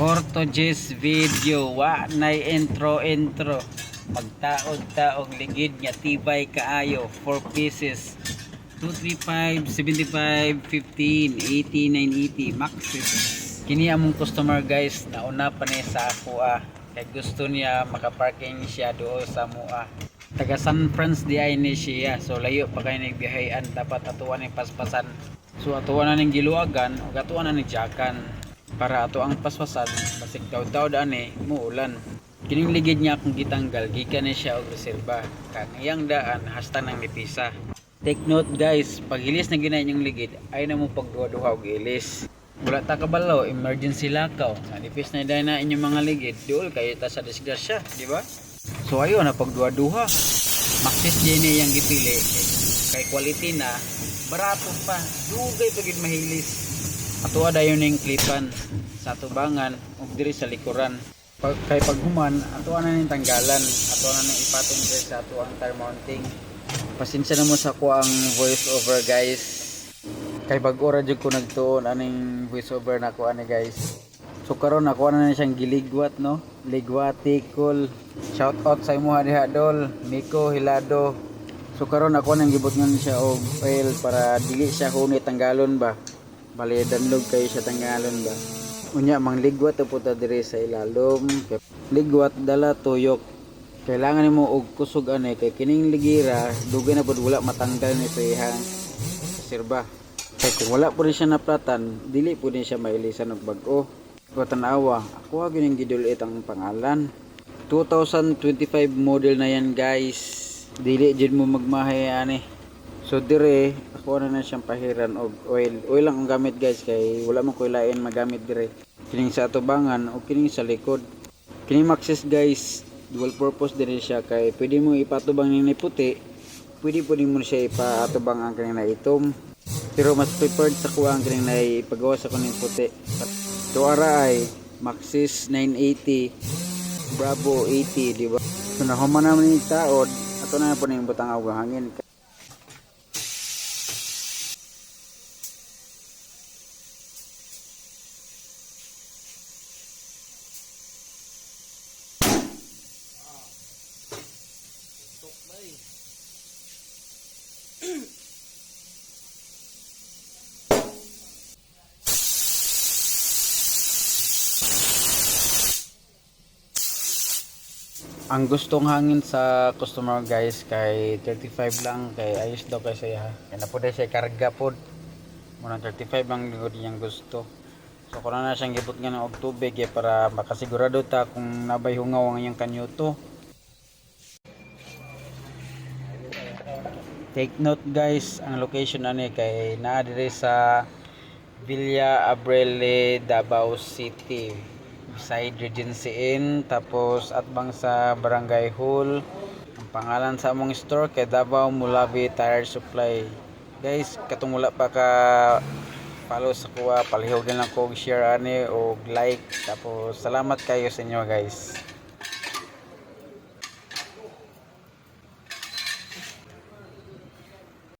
Today's video, wa nay intro intro. Magtaog-taog ligid nga tibay kaayo 4 pieces. 235, 75, 15, 80, 980 maxes. Kini among customer guys, nauna pa ni sa ako ah. Kay gusto niya makaparking siya doon sa mua. Taga San Francisco di ay ni siya. So layo pa kayo nagbiyahean dapat atuan ni paspasan. So atuan na ning giluagan ug atuan na ning jakan para ato ang paspasan basig daw-daw ani muulan. Kining ligid niya akong gitanggal gikan ni siya og reserba. Kang iyang daan hasta nang nipisa. Take note guys, pag ilis na ginay yung ligid, ay na mo pagduha-duha og ilis. Wala ta kabalo, emergency lakaw. Nanipis na dahil na inyong mga ligid, duol kayo ta sa disgrasya, di ba? So ayun na pagduha-duha. Maxis Jenny yung gipili. Kay quality na, barato pa. Dugay pagid mahilis. Ato ada yun yung klipan sa tubangan ug diri sa likuran. Pag, kay paghuman, ato na ning tanggalan. Ato na ning ipatong diri sa ato tire mounting. Pasensya na mo sa ko ang voice over guys. Kay bag-o ra jud ko nagtuon aning voice over na ko ani guys. So karon ako na siyang giligwat no. Ligwati cool. Shout out sa imo diha dol. Miko Hilado. So karon ako nang gibot ngan siya og oil para dili siya hunit tanggalon ba. Bali danlog kayo siya tanggalon ba. Unya mang ligwat po ta diri sa ilalom. Ligwat dala tuyok. Kailangan nimo og kusog ani kay kining ligira dugay na pud wala matanggal ni sa sirba kay kung wala rin siya naplatan dili din siya mailisan og bag-o. Ko tanawa ako agin yung gidulit ang pangalan. 2025 model na yan guys. Dili jud mo magmahay ani so dire ako na na siyang pahiran og oil. Oil lang ang gamit guys kay wala man ko lain magamit dire. Kining sa atubangan o kining sa likod. Kining maxis guys dual purpose din siya kay pwede mo ipatubang ni puti. Pwede po mo siya ipatubang ang kanina itom pero mas preferred sa kuha ang kanina ipagawa sa kuning puti. To ara ay Maxis 980 Bravo 80 di ba? So nahuman naman ni taod. Ato na po ning butang og hangin ang gustong hangin sa customer guys kay 35 lang kay ayos daw kay siya. Kay na po siya karga pod muna 35 ang ligod niyang gusto. So kung na siyang gibot nga ng og tubig eh, para makasigurado ta kung nabay hungaw ang iyang kanyuto take note guys ang location ani kay naa diri sa Villa Abrele Davao City side Regency Inn tapos at bang sa Barangay Hall. Ang pangalan sa among store kay Davao Mulabi Tire Supply. Guys katong wala pa ka follow sa kuha palihog lang ko share ani og like. Tapos salamat kayo sa inyo guys